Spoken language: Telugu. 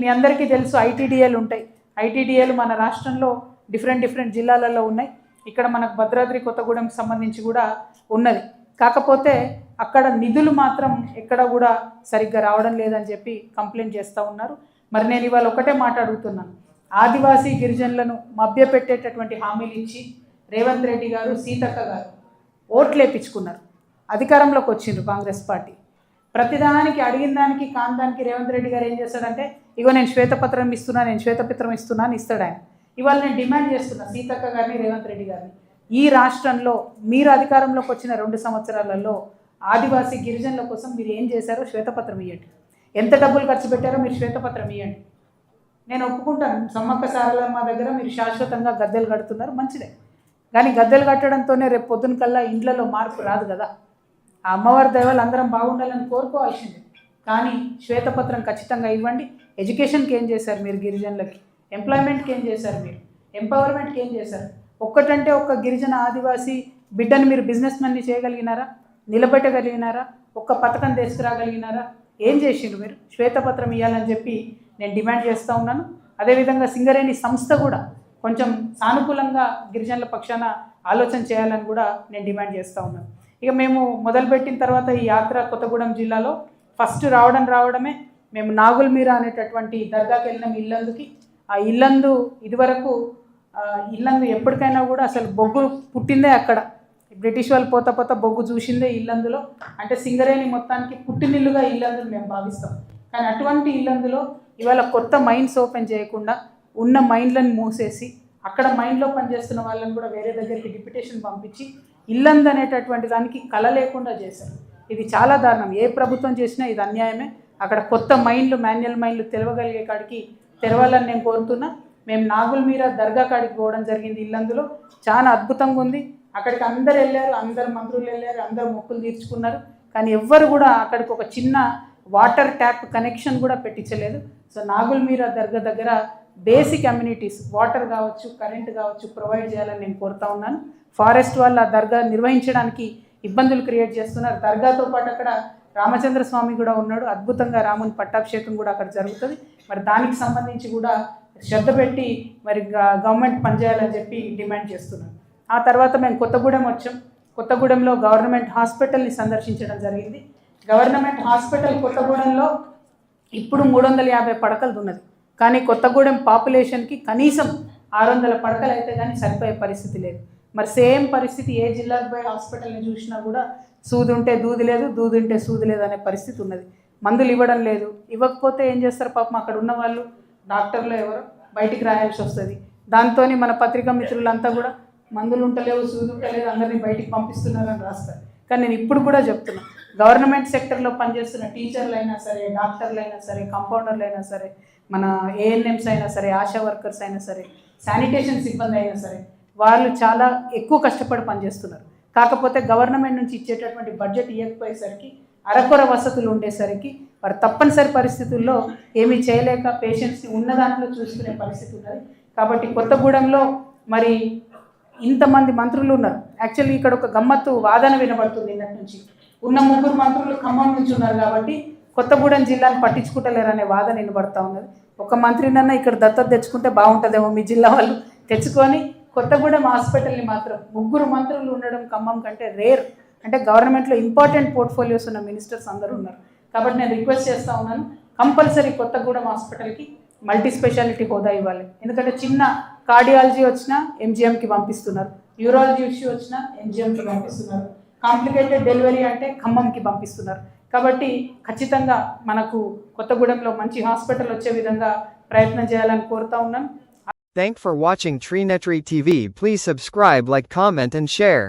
మీ అందరికీ తెలుసు ఐటీడీఏలు ఉంటాయి. ఐటీడీఏలు మన రాష్ట్రంలో డిఫరెంట్ డిఫరెంట్ జిల్లాలలో ఉన్నాయి. ఇక్కడ మనకు భద్రాద్రి కొత్తగూడెం సంబంధించి కూడా ఉన్నది. కాకపోతే అక్కడ నిధులు మాత్రం ఎక్కడ కూడా సరిగ్గా రావడం లేదని చెప్పి కంప్లైంట్ చేస్తూ ఉన్నారు. మరి నేను ఇవాళ ఒకటే మాట్లాడుతున్నాను ఆదివాసీ గిరిజనులను మభ్యపెట్టేటటువంటి హామీలు ఇచ్చి రేవంత్ రెడ్డి గారు సీతక్క గారు ఓట్లు వేయించుకున్నారు అధికారంలోకి వచ్చిండ్రు కాంగ్రెస్ పార్టీ. ప్రతిదానికి అడిగిన దానికి కాని దానికి రేవంత్ రెడ్డి గారు ఏం చేస్తాడంటే ఇగో నేను శ్వేతపత్రం ఇస్తున్నా నేను శ్వేతపత్రం ఇస్తున్నా అని ఇస్తాడు ఆయన. ఇవాళ నేను డిమాండ్ చేస్తున్నా సీతక్క గారిని రేవంత్ రెడ్డి గారిని. ఈ రాష్ట్రంలో మీరు అధికారంలోకి వచ్చిన రెండు సంవత్సరాలలో ఆదివాసీ గిరిజనుల కోసం మీరు ఏం చేశారో శ్వేతపత్రం ఇవ్వండి ఎంత డబ్బులు ఖర్చు పెట్టారో మీరు శ్వేతపత్రం ఇవ్వండి నేను ఒప్పుకుంటాను సమ్మక్క సారలమ్మ దగ్గర మీరు శాశ్వతంగా గద్దెలు కడుతున్నారు మంచిదే. కానీ గద్దెలు కట్టడంతోనే రేపు పొద్దున కల్లా ఇండ్లలో మార్పు రాదు కదా. ఆ అమ్మవారి దైవాలు అందరం బాగుండాలని కోరుకోవాల్సిందే. కానీ శ్వేతపత్రం ఖచ్చితంగా ఇవ్వండి. ఎడ్యుకేషన్కి ఏం చేశారు మీరు గిరిజనులకి? ఎంప్లాయ్మెంట్కి ఏం చేశారు మీరు? ఎంపవర్మెంట్కి ఏం చేశారు? ఒక్కటంటే ఒక్క గిరిజన ఆదివాసీ బిడ్డను మీరు బిజినెస్ మెన్ని చేయగలిగినారా? నిలబెట్టగలిగినారా? ఒక్క పథకం తీసుకురాగలిగినారా? ఏం చేసిండ్రు మీరు? శ్వేతపత్రం ఇవ్వాలని చెప్పి నేను డిమాండ్ చేస్తూ ఉన్నాను. అదేవిధంగా సింగరేణి సంస్థ కూడా కొంచెం సానుకూలంగా గిరిజనుల పక్షాన ఆలోచన చేయాలని కూడా నేను డిమాండ్ చేస్తూ ఉన్నాను. ఇక మేము మొదలుపెట్టిన తర్వాత ఈ యాత్ర కొత్తగూడెం జిల్లాలో ఫస్ట్ రావడం రావడమే. మేము నాగుల్మీరా అనేటటువంటి దర్గాకి వెళ్ళినాం ఇల్లందుకి. ఆ ఇల్లందు ఇదివరకు ఇల్లందు ఎప్పటికైనా కూడా అసలు బొగ్గు పుట్టిందే అక్కడ. బ్రిటిష్ వాళ్ళు పోత పోతా బొగ్గు చూసిందే ఇల్లందులో. అంటే సింగరేణి మొత్తానికి పుట్టినిల్లుగా ఇల్లందులు మేము భావిస్తాం. కానీ అటువంటి ఇల్లందులో ఇవాళ కొత్త మైండ్స్ ఓపెన్ చేయకుండా ఉన్న మైండ్లను మూసేసి అక్కడ మైండ్లో పనిచేస్తున్న వాళ్ళని కూడా వేరే దగ్గరికి డిప్యుటేషన్ పంపించి ఇల్లందు అనేటటువంటి దానికి కళ లేకుండా చేశారు. ఇది చాలా దారుణం. ఏ ప్రభుత్వం చేసినా ఇది అన్యాయమే. అక్కడ కొత్త మైండ్లు మాన్యువల్ మైండ్లు తెలవగలిగే కాడికి తెరవాలని నేను కోరుతున్నా. మేము నాగుల్ మీరా దర్గా కాడికి పోవడం జరిగింది ఇల్లందులో. చాలా అద్భుతంగా ఉంది. అక్కడికి అందరు వెళ్ళారు అందరు మంత్రులు వెళ్ళారు అందరు మొక్కులు తీర్చుకున్నారు. కానీ ఎవ్వరు కూడా అక్కడికి ఒక చిన్న వాటర్ ట్యాప్ కనెక్షన్ కూడా పెట్టించలేదు. సో నాగుల్ మీరా దర్గా దగ్గర బేసిక్ అమ్యూనిటీస్ వాటర్ కావచ్చు కరెంట్ కావచ్చు ప్రొవైడ్ చేయాలని నేను కోరుతా ఉన్నాను. ఫారెస్ట్ వాళ్ళు ఆ దర్గా నిర్వహించడానికి ఇబ్బందులు క్రియేట్ చేస్తున్నారు. దర్గాతో పాటు అక్కడ రామచంద్ర స్వామి కూడా ఉన్నాడు. అద్భుతంగా రాముని పట్టాభిషేకం కూడా అక్కడ జరుగుతుంది. మరి దానికి సంబంధించి కూడా శ్రద్ధ పెట్టి మరి గ- గవర్నమెంట్ పనిచేయాలని చెప్పి డిమాండ్ చేస్తున్నాను ఆ తర్వాత మేము కొత్తగూడెం వచ్చాం. కొత్తగూడెంలో గవర్నమెంట్ హాస్పిటల్ని సందర్శించడం జరిగింది. గవర్నమెంట్ హాస్పిటల్ కొత్తగూడెంలో ఇప్పుడు మూడు వందల యాభై పడకలు ఉన్నది. కానీ కొత్తగూడెం పాపులేషన్కి కనీసం ఆరు వందల పడకలు అయితే కానీ సరిపోయే పరిస్థితి లేదు. మరి సేమ్ పరిస్థితి ఏ జిల్లాకు పోయి హాస్పిటల్ని చూసినా కూడా సూది ఉంటే దూది లేదు దూది ఉంటే సూది లేదు అనే పరిస్థితి ఉన్నది. మందులు ఇవ్వడం లేదు. ఇవ్వకపోతే ఏం చేస్తారు పాపం అక్కడ ఉన్న వాళ్ళు? డాక్టర్లు ఎవరు బయటికి రాయాల్సి వస్తుంది. దాంతో మన పత్రికా మిత్రులంతా కూడా మందులు ఉంటలేవు సూది ఉంటలేదు అందరినీ బయటికి పంపిస్తున్నారని రాస్తారు. కానీ నేను ఇప్పుడు కూడా చెప్తున్నా. గవర్నమెంట్ సెక్టర్లో పనిచేస్తున్న టీచర్లు అయినా సరే డాక్టర్లు అయినా సరే కంపౌండర్లు అయినా సరే మన ఏఎన్ఎంస్ అయినా సరే ఆశా వర్కర్స్ అయినా సరే శానిటేషన్ సిబ్బంది అయినా సరే వాళ్ళు చాలా ఎక్కువ కష్టపడి పనిచేస్తున్నారు. కాకపోతే గవర్నమెంట్ నుంచి ఇచ్చేటటువంటి బడ్జెట్ ఇవ్వకపోయేసరికి అరకొర వసతులు ఉండేసరికి వారు తప్పనిసరి పరిస్థితుల్లో ఏమీ చేయలేక పేషెంట్స్ని ఉన్న దాంట్లో చూసుకునే పరిస్థితి ఉన్నది. కాబట్టి కొత్తగూడెంలో మరి ఇంతమంది మంత్రులు ఉన్నారు. యాక్చువల్లీ ఇక్కడ ఒక గమ్మత్తు వాదన వినబడుతుంది నిన్నటి నుంచి. ఉన్న ముగ్గురు మంత్రులు ఖమ్మం నుంచి ఉన్నారు కాబట్టి కొత్తగూడెం జిల్లాను పట్టించుకుంటలేరనే వాదన నిలబడతా ఉన్నది. ఒక మంత్రినన్నా ఇక్కడ దత్తత తెచ్చుకుంటే బాగుంటుందేమో మీ జిల్లా వాళ్ళు. తెచ్చుకొని కొత్తగూడెం హాస్పిటల్ని మాత్రం ముగ్గురు మంత్రులు ఉండడం ఖమ్మం కంటే రేర్. అంటే గవర్నమెంట్లో ఇంపార్టెంట్ పోర్ట్ఫోలియోస్ ఉన్న మినిస్టర్స్ అందరూ ఉన్నారు. కాబట్టి నేను రిక్వెస్ట్ చేస్తూ ఉన్నాను కంపల్సరీ కొత్తగూడెం హాస్పిటల్కి మల్టీ స్పెషాలిటీ హోదా ఇవ్వాలి. ఎందుకంటే చిన్న కార్డియాలజీ వచ్చినా ఎంజిఎంకి పంపిస్తున్నారు. యూరాలజీ ఇష్యూ వచ్చినా ఎంజిఎంకి పంపిస్తున్నారు. కాంప్లికేటెడ్ డెలివరీ అంటే ఖమ్మంకి పంపిస్తున్నారు. కాబట్టి ఖచ్చితంగా మనకు కొత్తగూడెంలో మంచి హాస్పిటల్ వచ్చే విధంగా ప్రయత్నం చేయాలని కోరుతా ఉన్నాను Thank for watching Treenetry TV. Please subscribe, like, comment and share.